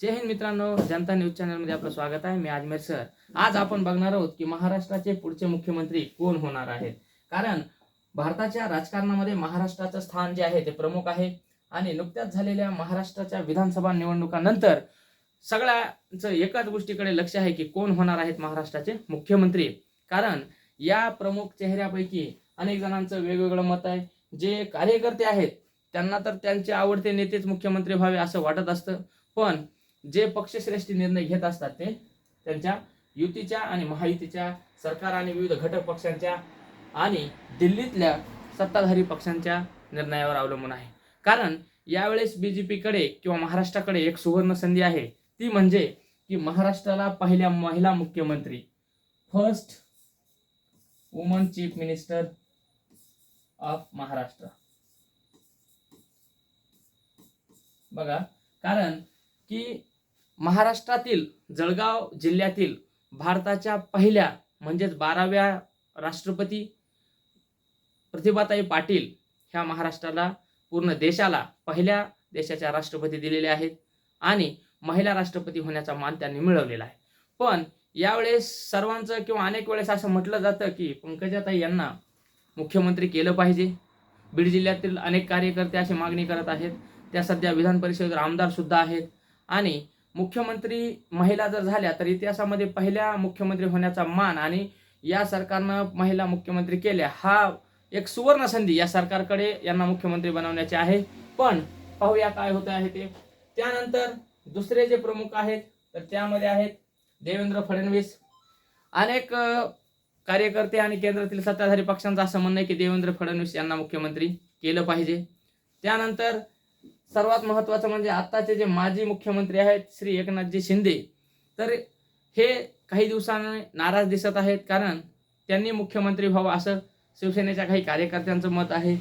जय हिंद मित्रांनो जनता न्यूज चॅनलमध्ये आपलं स्वागत आहे. मी आजमेर सर. आज आपण बघणार आहोत की महाराष्ट्राचे पुढचे मुख्यमंत्री कोण होणार आहेत? कारण भारताच्या राजकारणामध्ये महाराष्ट्राचं स्थान जे आहे ते प्रमुख आहे आणि नुकत्याच झालेल्या महाराष्ट्राच्या विधानसभा निवडणुकानंतर सगळ्याचं एकाच गोष्टीकडे लक्ष आहे की कोण होणार आहेत महाराष्ट्राचे मुख्यमंत्री. कारण या प्रमुख चेहऱ्यापैकी अनेक जणांचं वेगवेगळं मत आहे. जे कार्यकर्ते आहेत त्यांना तर त्यांचे आवडते नेतेच मुख्यमंत्री व्हावे असं वाटत असतं. पण जे पक्षश्रेष्ठी निर्णय घेत असतात ते त्यांच्या युतीच्या आणि महायुतीच्या सरकार आणि विविध घटक पक्षांच्या आणि दिल्लीतल्या सत्ताधारी पक्षांच्या निर्णयावर अवलंबून आहे. कारण यावेळेस बी जे पीकडे किंवा महाराष्ट्राकडे एक सुवर्ण संधी आहे. ती म्हणजे की महाराष्ट्राला पहिल्या महिला मुख्यमंत्री first woman chief minister of Maharashtra. बघा कारण की महाराष्ट्रातील जळगाव जिल्ह्यातील भारताच्या पहिल्या म्हणजेच बाराव्या राष्ट्रपती प्रतिभाताई पाटील ह्या महाराष्ट्राला पूर्ण देशाला पहिल्या देशाच्या राष्ट्रपती दिलेल्या आहेत आणि महिला राष्ट्रपती होण्याचा मान त्यांनी मिळवलेला आहे. पण यावेळेस सर्वांचं किंवा अनेक वेळेस असं म्हटलं जातं की पंकजाताई यांना मुख्यमंत्री केलं पाहिजे. बीड जिल्ह्यातील अनेक कार्यकर्ते अशी मागणी करत आहेत. त्या सध्या विधान परिषदेवर आमदारसुद्धा आहेत. आणि मुख्यमंत्री महिला जर झाल्या तर इतिहासामध्ये पहिल्या मुख्यमंत्री होण्याचा मान आणि या सरकारनं महिला मुख्यमंत्री केल्या हा एक सुवर्ण संधी या सरकारकडे यांना मुख्यमंत्री बनवण्याची आहे. पण पाहूया काय होतं आहे ते. त्यानंतर दुसरे जे प्रमुख आहेत तर त्यामध्ये आहेत देवेंद्र फडणवीस. अनेक कार्यकर्ते आणि केंद्रातील सत्ताधारी पक्षांचं असं म्हणणं आहे की देवेंद्र फडणवीस यांना मुख्यमंत्री केलं पाहिजे. त्यानंतर सर्वात महत्त्वाचं म्हणजे आत्ताचे जे माजी मुख्यमंत्री आहेत श्री एकनाथजी शिंदे तर हे काही दिवसांनी नाराज दिसत आहेत कारण त्यांनी मुख्यमंत्री व्हावं असं शिवसेनेच्या काही कार्यकर्त्यांचं मत आहे.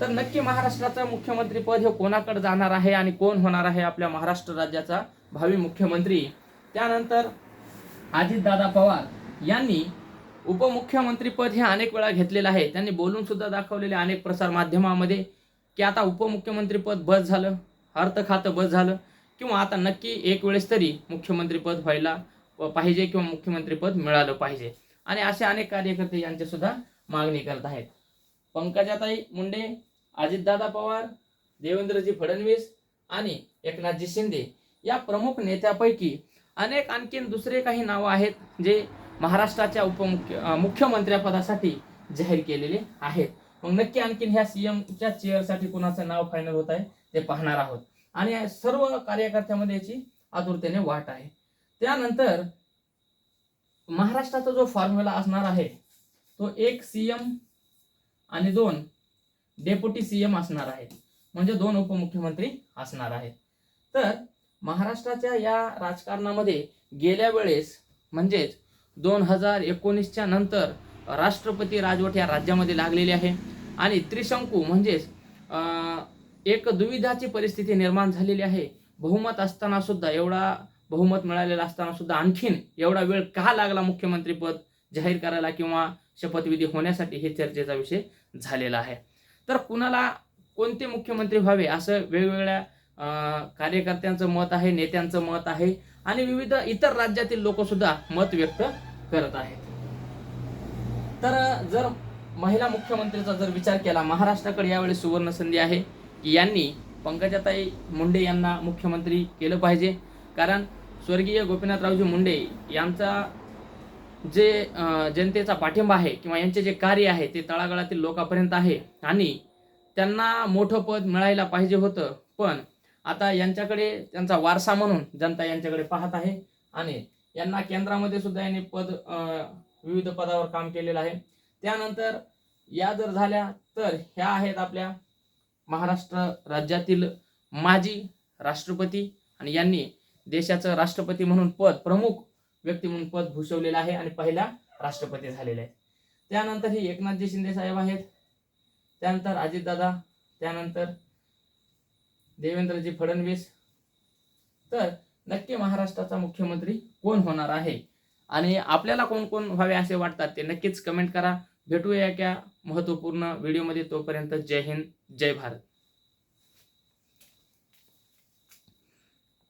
तर नक्की महाराष्ट्राचं मुख्यमंत्रीपद हे कोणाकडे जाणार आहे आणि कोण होणार आहे आपल्या महाराष्ट्र राज्याचा भावी मुख्यमंत्री? त्यानंतर अजितदादा पवार यांनी उपमुख्यमंत्रीपद हे अनेक वेळा घेतलेलं आहे. त्यांनी बोलून सुद्धा दाखवलेले अनेक प्रसार माध्यमामध्ये की आता उपमुख्यमंत्रीपद बस झालं अर्थ खातं बस झालं किंवा आता नक्की एक वेळेस तरी मुख्यमंत्रीपद व्हायला पाहिजे किंवा मुख्यमंत्रीपद मिळालं पाहिजे. आणि असे अनेक कार्यकर्ते यांच्यासुद्धा मागणी करत आहेत. पंकजाताई मुंडे अजितदादा पवार देवेंद्रजी फडणवीस आणि एकनाथजी शिंदे या प्रमुख नेत्यापैकी अनेक आणखीन दुसरे काही नावं आहेत जे महाराष्ट्राच्या उपमुख्य मुख्यमंत्र्यापदासाठी जाहीर केलेले आहेत. मग नक्की आणखीन ह्या सीएमच्या चेअरसाठी कुणाचं नाव फायनल होत आहे ते पाहणार आहोत. आणि सर्व कार्यकर्त्यामध्ये याची आतुरतेने वाट आहे. त्यानंतर महाराष्ट्राचा जो फॉर्म्युला असणार आहे तो एक सीएम आणि दोन डेप्युटी सीएम असणार आहेत. म्हणजे दोन उपमुख्यमंत्री असणार आहेत. तर महाराष्ट्राच्या या राजकारणामध्ये गेल्या वेळेस म्हणजेच दोन हजार एकोणीसच्या नंतर राष्ट्रपती राजवट या राज्यामध्ये लागलेली आहे. आणि त्रिशंकू म्हणजेच एक दुविधाची परिस्थिती निर्माण झालेली आहे. बहुमत असताना सुद्धा एवढा बहुमत मिळालेला असताना सुद्धा आणखीन एवढा वेळ का लागला मुख्यमंत्रीपद जाहीर करायला किंवा शपथविधी होण्यासाठी हे चर्चेचा विषय झालेला आहे. तर कुणाला कोणते मुख्यमंत्री व्हावे असं वेगवेगळ्या कार्यकर्त्यांचं मत आहे नेत्यांचं मत आहे आणि विविध इतर राज्यातील लोकसुद्धा मत व्यक्त करत आहेत. तर जर महिला मुख्यमंत्रीचा जर विचार केला महाराष्ट्राकडे यावेळी सुवर्ण संधी आहे की यांनी पंकजाताई मुंडे यांना मुख्यमंत्री केलं पाहिजे. कारण स्वर्गीय गोपीनाथरावजी मुंडे यांचा जे जनतेचा पाठिंबा आहे किंवा यांचे जे कार्य आहे ते तळागाळातील लोकांपर्यंत आहे आणि त्यांना मोठं पद मिळायला पाहिजे होतं पण आता यांच्याकडे त्यांचा वारसा म्हणून जनता यांच्याकडे पाहत आहे आणि यांना केंद्रामध्ये सुद्धा यांनी पद विविध पदावर काम केलेलं आहे. त्यानंतर या जर झाल्या तर ह्या आहेत आपल्या महाराष्ट्र राज्यातील माजी राष्ट्रपती आणि यांनी देशाचं राष्ट्रपती म्हणून पद प्रमुख व्यक्ती म्हणून पद भूषवलेलं आहे आणि पहिला राष्ट्रपती झालेले आहेत त्यानंतर ही एकनाथजी शिंदे साहेब आहेत. त्यानंतर अजितदादा त्यानंतर देवेंद्रजी फडणवीस. तर नक्की महाराष्ट्राचा मुख्यमंत्री कोण होणार आहे? आणि आपल्याला कोण कोण व्हावे असे वाटतात ते नक्कीच कमेंट करा. भेटूया एका महत्त्वपूर्ण व्हिडिओमध्ये तोपर्यंत जय हिंद जय भारत.